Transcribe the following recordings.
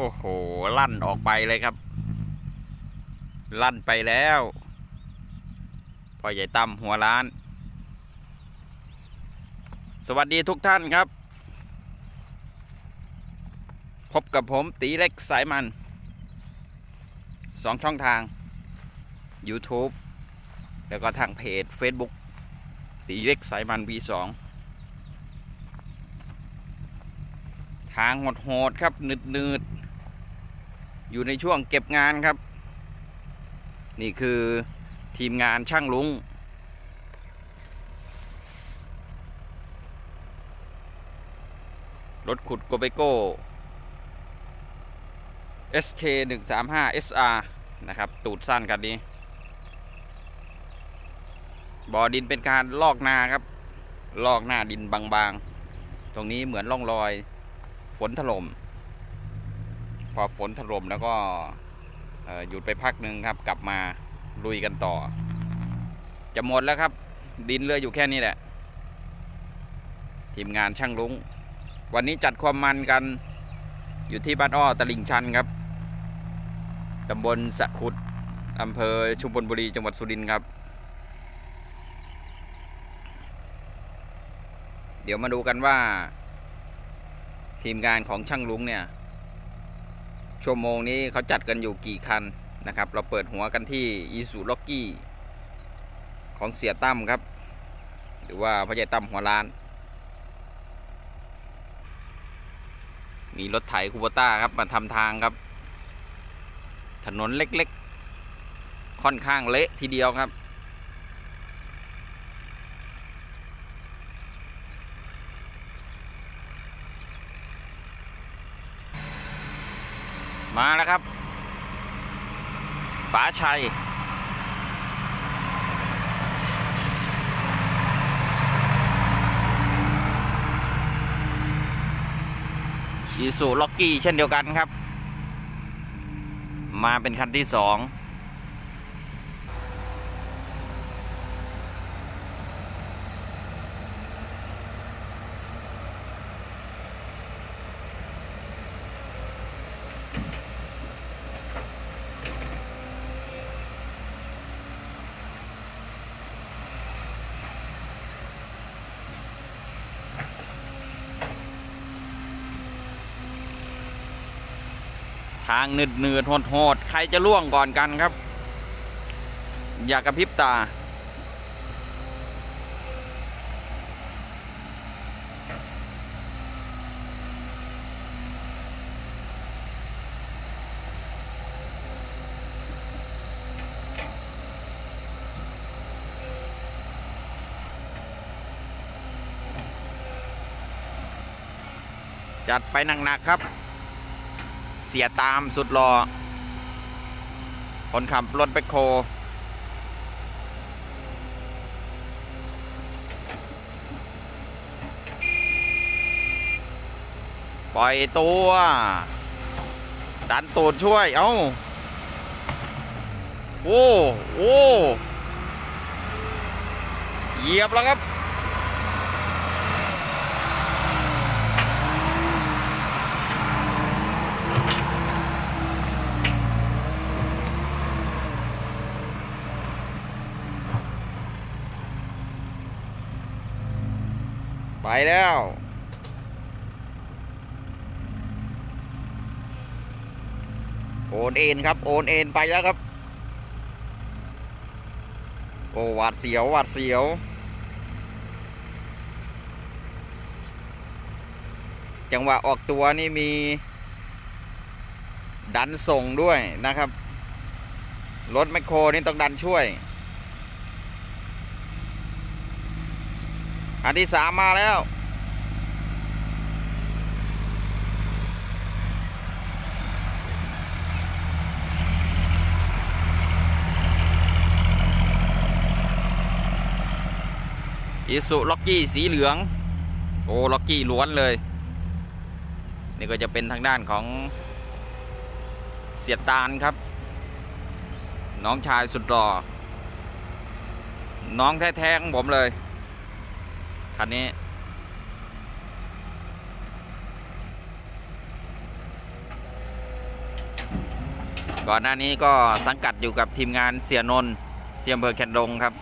โอ้โห ลั่นออกไปเลยครับ ลั่นไปแล้วพ่อใหญ่ตั้มหัวร้าน สวัสดีทุกท่านครับ พบกับผมตีเล็กสายมันสองช่องทาง YouTube แล้วก็ทางเพจ Facebook ตีเล็กสายมัน V2 ทางโหดๆครับหนืด อยู่ในช่วงเก็บงานครับ นี่คือทีมงานช่างลุงรถขุดโกเบโก้ SK 1 3 5 SR นะครับ ตูดสั้นกันนี้ บ่อดินเป็นการลอกนาครับ ลอกหน้าดินบางๆ ตรงนี้เหมือนร่องรอย ฝนถล่ม อฝนถล่มแล้วก็หยุดไปพักหนึ่งครับ กลับมาลุยกันต่อ จะหมดแล้วครับ ดินเลืออยู่แค่นี้แหละ ทีมงานช่างลุงวันนี้จัดความมันกันอยู่ที่บ้านอ้อตลิ่งชันครับตำบลสะขุดอำเภอชุมพลบุรีจังหวัดสุรินทร์ครับ เดี๋ยวมาดูกันว่า ทีมงานของช่างลุงเนี่ย ชั่วโมงนี้เขาจัดกันอยู่กี่คันนะครับ เราเปิดหัวกันที่อีซูล็อกกี้ของเสียตั้มครับ หรือว่าพ่อใหญ่ตั้มหัวล้าน มีรถไถคูโบต้าครับมาทำทางครับ ถนนเล็กๆ ค่อนข้างเละทีเดียวครับ มาแล้วครับป๋า ชัย อีสูล็อกกี้เช่นเดียวกันครับ มาเป็นคันที่สอง ทางหนืดหนืดโหดโหดใครจะล่วงก่อนกันครับ อย่ากระพริบตา จัดไปหนักๆครับ เสียตามสุดรอคนขับรถแบคโคปล่อยตัว ดันตูดช่วย เอ้า โอ้ โอ้ เหยียบแล้วครับ ไปแล้ว โอนเอ็นครับ โอนเอ็นไปแล้วครับ โอ้หวาดเสียวหวาดเสียวจังหวะออกตัวนี่มี ดันส่งด้วยนะครับ รถแมคโครนี่ต้องดันช่วย อันที่สามมาแล้วอีสุล็อกกี้สีเหลือง โอ้ล็อกกี้ล้วนเลย นี่ก็จะเป็นทางด้านของเสียตาลครับ น้องชายสุดหล่อน้องแท้ๆของผมเลย คันนี้ ก่อนหน้านี้ก็สังกัดอยู่กับทีมงานเสียนนท์ที่อำเภอแคนดงครับ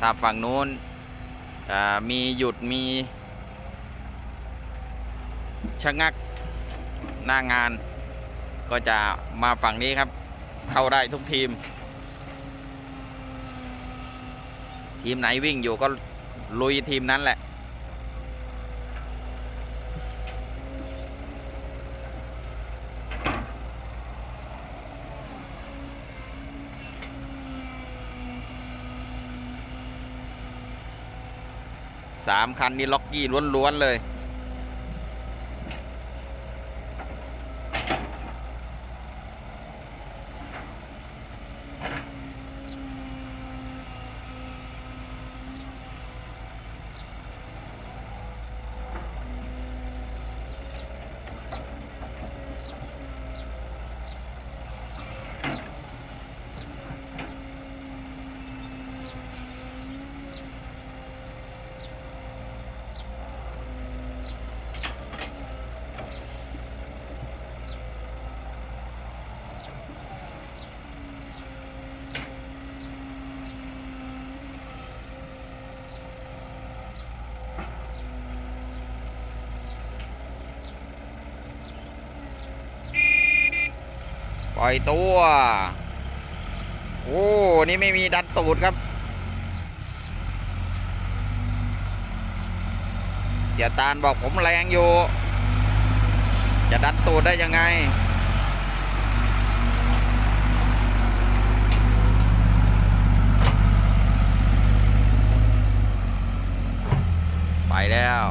ถ้าฝั่งนู้นมีหยุดมีชะงักหน้างานก็จะมาฝั่งนี้ครับ เข้าได้ทุกทีม ทีมไหนวิ่งอยู่ก็ลุยทีมนั้นแหละ สามคันนี้ล็อกกี้ล้วนๆเลย ล่อยตัว โอ้นี่ไม่มีดันตูดครับ เสียตาลบอกผมแรงอยู่ จะดันตูดได้ยังไงไปแล้ว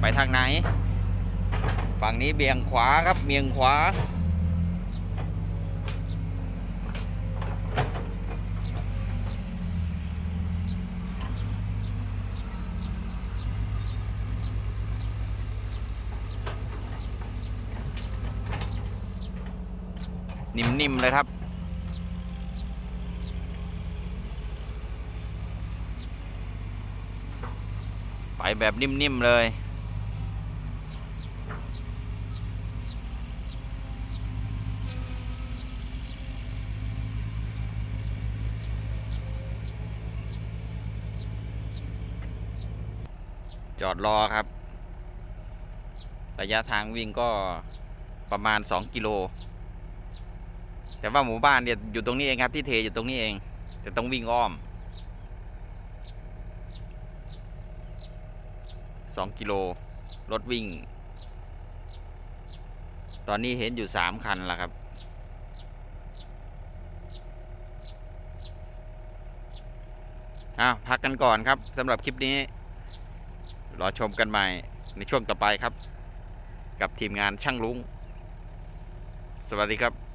ไปทางไหน ฝั่งนี้เบี่ยงขวาครับเบี่ยงขวา นิ่มๆเลยครับ ไปแบบนิ่มๆเลยจอดรอครับ ระยะทางวิ่งก็ประมาณ 2 กิโล แต่ว่าหมู่บ้านเนี่ยอยู่ตรงนี้เองครับที่เทอยู่ตรงนี้เองจะต้องวิ่งอ้อม2กิโลรถวิ่ง ตอนนี้เห็นอยู่3คันล้วครับ อ้าว พักกันก่อนครับสำหรับคลิปนี้ รอชมกันใหม่ในช่วงต่อไปครับ กับทีมงานช่างลุง สวัสดีครับ